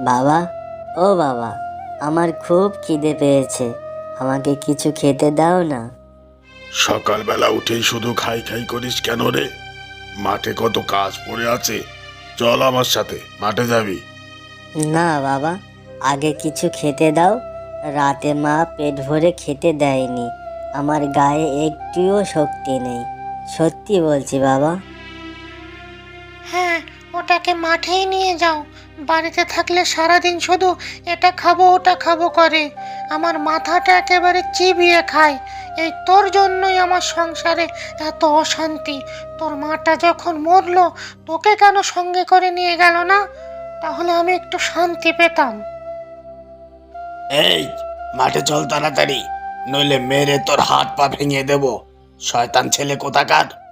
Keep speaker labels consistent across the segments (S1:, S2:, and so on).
S1: বাবা ও বাবা আমার খুব খিদে পেয়েছে। আমাকে কিছু খেতে দাও না।
S2: সকালবেলা উঠেই শুধু খাই খাই করিস কেন রে? মাঠে কত কাজ পড়ে আছে। চল আমার সাথে মাঠে যাবি।
S1: না বাবা আগে কিছু খেতে দাও। রাতে মা পেট ভরে খেতে দেয়নি। আমার গায়ে একটুও শক্তি নেই। সত্যি বলছি বাবা।
S3: হ্যাঁ ওটাকে মাঠেই নিয়ে যাও। বাড়িতে থাকলে সারাদিন শুধু এটা খাব, ওটা খাব করে। আমার মাথাটা একেবারে চিবিয়ে খায়। এই তোর জন্যই আমার সংসারে এত অশান্তি। তোর মাটা যখন মরলো, তোকে কেন সঙ্গে করে নিয়ে গেল না? তাহলে আমি একটু শান্তি পেতাম।
S4: এই, মাঠে চল তাড়াতাড়ি, নইলে মেরে তোর হাত পা ভেঙে দেব। শয়তান ছেলে কোথাকার?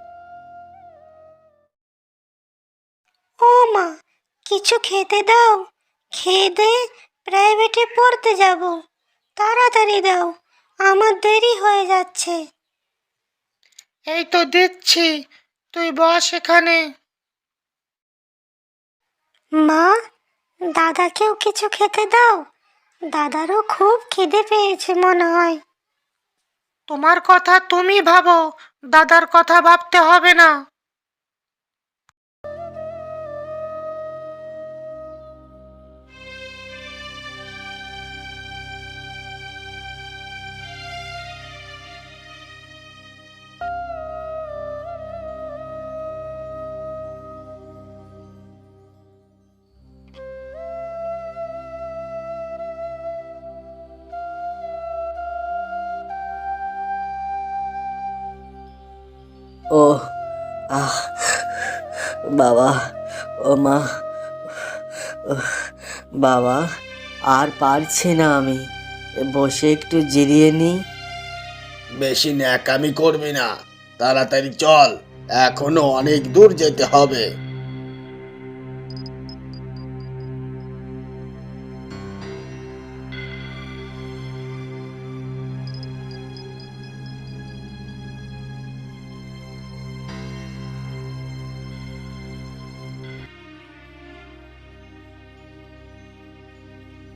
S3: কিছু খেতে দাও। খেয়ে দে প্রাইভেটে পড়তে যাব। তাড়াতাড়ি দাও আমার দেরি হয়ে যাচ্ছে। এই তো দিচ্ছি তুই বস এখানে। মা দাদাকেও কিছু খেতে দাও। দাদারও খুব খিদে পেয়েছে মনে হয়। তোমার কথা তুমি ভাবো দাদার কথা ভাবতে হবে না।
S1: ও আহ, বাবা, ও মা বাবা, আর পারছি না আমি। বসে একটু জিরিয়ে নিই।
S4: বেশি ন্যাকামি করবি না। তাড়াতাড়ি চল, এখনও অনেক দূর যেতে হবে।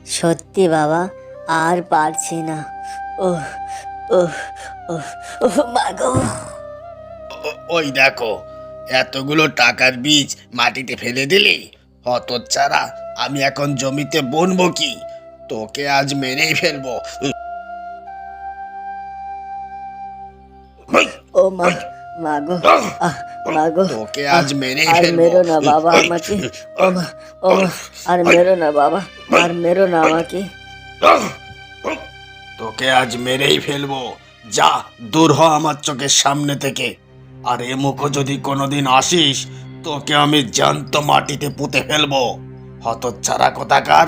S1: সত্যি বাবা আর পারছি না। মাগো
S4: ওই দেখো এতগুলো টাকার বীজ মাটিতে ফেলে দিলি? হতচ্ছাড়া আমি এখন জমিতে বুনবো কি? তোকে আজ মেরেই ফেলব।
S1: ও মা মাগো মাগো
S4: তোকে আজ মেরেই
S1: আর
S4: ফেলব।
S1: মেরো না বাবা আমাকে। ও মা ও মা আর মেরো না বাবা আর মেরো না আমাকে।
S4: তোকে আজ মেরেই ফেলব। যা দূর হ আমার চোখের সামনে থেকে। আর এ মুখো যদি কোনোদিন আসিস তোকে আমি জ্যান্ত মাটিতে পুঁতে ফেলব। হতচ্ছাড়া কোথাকার?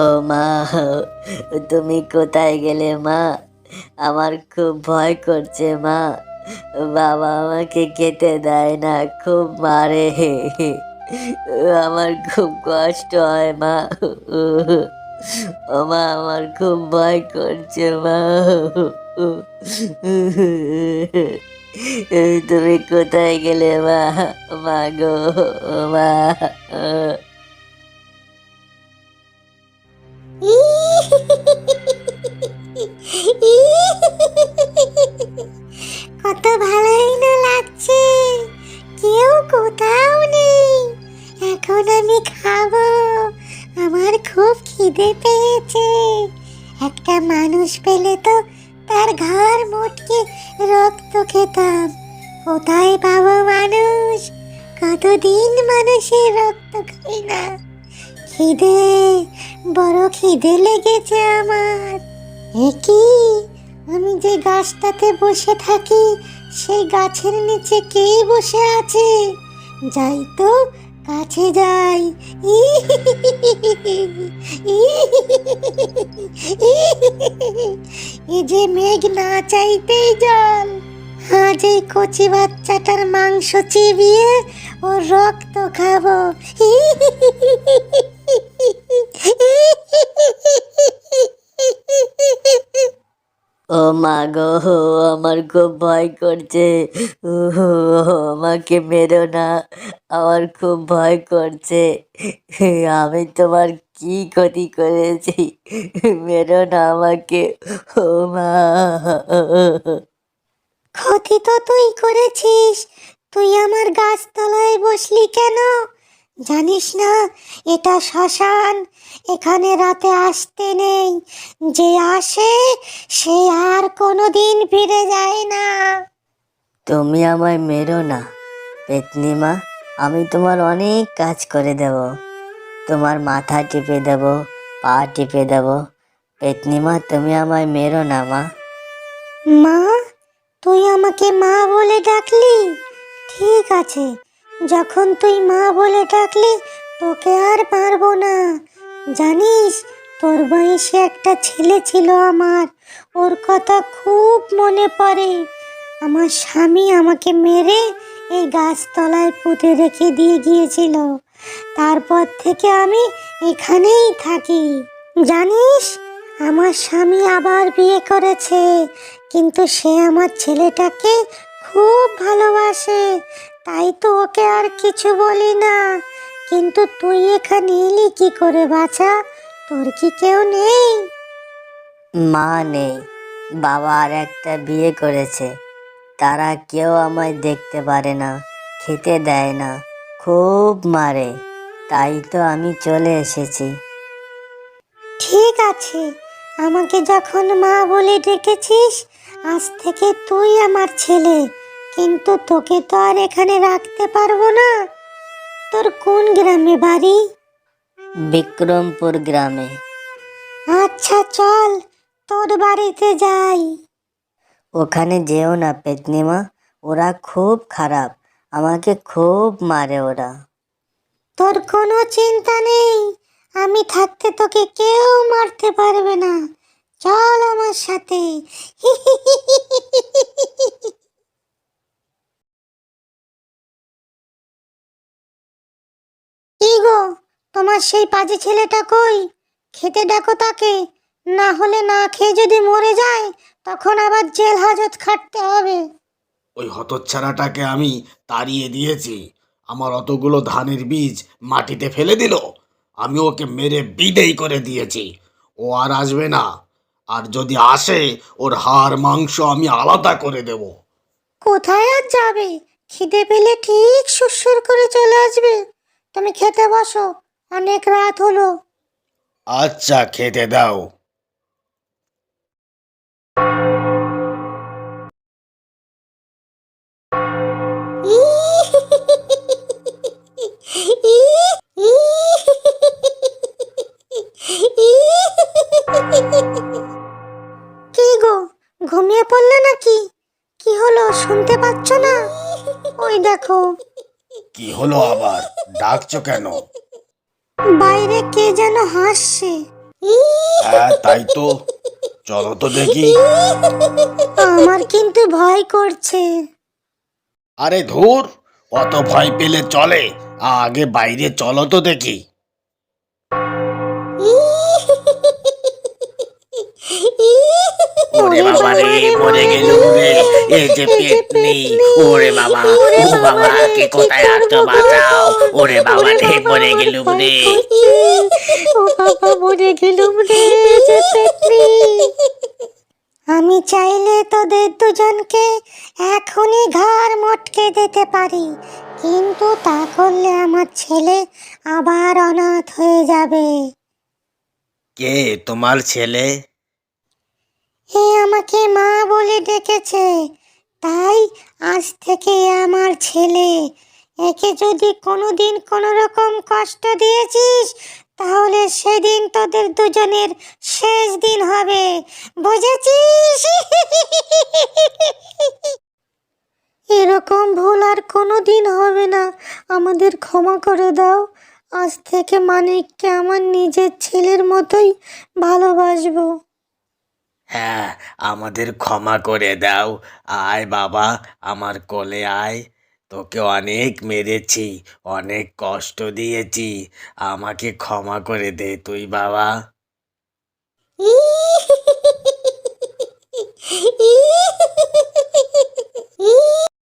S1: ও মা, তুমি কোথায় গেলে মা? আমার খুব ভয় করছে মা। বাবা আমাকে খেতে দেয় না, খুব মারে। আমার খুব কষ্ট হয় মা। ও মা, আমার খুব ভয় করছে মা। তুমি কোথায় গেলে মা? মা গো, মা।
S3: খিদে পেয়েছে। একটা মানুষ পেলে তো তার ঘর মোটকে রক্ত খেতাম। কোথায় পাবো মানুষ? কতদিন মানুষের রক্ত খাই না। খিদে, বড় খিদে লেগেছে আমার। এ কি? আমি যে গাছটাতে বসে থাকি, সেই গাছের নিচে কে বসে আছে? যাই তো
S5: কাছে যাই। এ যে মেঘ না চাইতেই জল, আজ এই কচি বাচ্চাটার মাংস চিবিয়ে ও রক্ত খাব।
S1: ও মা গো, আমার খুব ভয় করছে। আমাকে মেরো না, আমার খুব ভয় করছে। আমি তোমার কি ক্ষতি করেছি? মেরো না আমাকে, ও মা।
S5: ক্ষতি তো তুই করেছিস, তুই আমার গাছতলায় বসলি কেন? জানিস না এটা শ্মশান। এখানে রাতে আসতে নেই। যে আসে সে আর কোনো দিন ফিরে যায় না।
S1: তুমি আমায় মেরো না পেতনিমা আমি তোমার অনেক কাজ করে দেব। তোমার মাথা টিপে দেব পা টিপে দেব। পেতনিমা তুমি আমায় মেরো না মা।
S5: মা তুই আমাকে মা বলে ডাকলি? ঠিক আছে যখন তুই মা বলে ডাকলি, তোকে আর পারব না। জানিস, তোর বয়সে একটা ছেলে ছিল আমার। ওর কথা খুব মনে পড়ে। আমার স্বামী আমাকে মেরে এই গাছতলায় পুঁতে রেখে দিয়ে গিয়েছিল। তারপর থেকে আমি এখানেই থাকি। জানিস, আমার স্বামী আবার বিয়ে করেছে, কিন্তু সে আমার ছেলেটাকে খুব ভালোবাসে। তাই তো ওকে আর কিছু বলি না। কিন্তু তুই এখানে এলি কি করে বাছা? তোর কি কেউ নেই?
S1: মা নেই। বাবা আর একটা বিয়ে করেছে। তারা কেউ আমায় দেখতে পারে না খেতে দেয় না খুব মারে। তাই তো আমি চলে এসেছি।
S5: ঠিক আছে। আমাকে যখন মা বলে ডেকেছিস আজ থেকে তুই আমার ছেলে। কিন্তু তোকে তো আর এখানে রাখতে পারব না। তোর কোন গ্রামে বাড়ি?
S1: বিক্রমপুর গ্রামে।
S5: আচ্ছা চল তোর বাড়িতে যাই।
S1: ওখানে যেও না পেতনিমা ওরা খুব খারাপ আমাকে খুব মারে ওরা।
S5: তোর কোনো চিন্তা নেই আমি থাকতে তোকে কেউ মারতে পারবে না। চল আমার সাথে। কি গো তোমার সেই পাজি ছেলেটা কই? খেতে ডাকো তাকে না হলে না খেয়ে যদি মরে যায় তখন আবার জেল হাজত খাটতে হবে।
S4: ওই হতচ্ছাড়াটাকে আমি তাড়িয়ে দিয়েছি। আমার অতগুলো ধানের বীজ মাটিতে ফেলে দিল। আমি ওকে মেরে বিদেই করে দিয়েছি। ও আর আসবে না। আর যদি আসে ওর হাড় মাংস আমি আলাদা করে দেব।
S5: কোথায় আর যাবে? খিদে পেলে ঠিক সুরসুর করে চলে আসবে। তুমি খেতে বসো অনেক রাত হলো।
S4: আচ্ছা খেতে দাও।
S5: কি গো ঘুমিয়ে পড়লে নাকি? কি হলো শুনতে পাচ্ছ না? ওই দেখো।
S4: কি হলো আবার? ডাকছো কেন?
S5: বাইরে কে যেন হাসছে।
S4: হ্যাঁ তাই তো। চলো তো দেখি।
S5: আমার কিন্তু ভয় করছে।
S4: আরে ধুর অত ভয় পেলে চলে। আগে বাইরে চলো তো দেখি।
S5: ওরে বাবা রে মরে গেলুম রে।
S6: এই যে পেতনি ওরে বাবা। ও বাবা কে কোথায় আছো বাঁচাও? ওরে বাবা রে মরে গেলুম রে।
S5: ও বাবা মরে গেলুম রে যে পেতনি আমি চাইলে তোদের দুজনকে এখনই ঘর মটকে দিতে পারি কিন্তু তা করলে আমার ছেলে আবার অনাথ হয়ে যাবে।
S6: কে? তোমার ছেলে?
S5: এ আমাকে মা বলে ডেকেছে। তাই আজ থেকে আমার ছেলে। একে যদি কোনোদিন কোনো রকম কষ্ট দিয়েছিস, তাহলে সেদিন তোদের দুজনের শেষ দিন হবে। বুঝেছিস? এরকম ভুল আর কোনো দিন হবে না। আমাদের ক্ষমা করে দাও। আজ থেকে মানিককে আমার নিজের ছেলের মতোই ভালোবাসবো।
S4: হ্যাঁ আমাদের ক্ষমা করে দাও। আয় বাবা, আমার কোলে আয়। তোকে অনেক মেরেছি, অনেক কষ্ট দিয়েছি। আমাকে ক্ষমা করে দে তুই বাবা।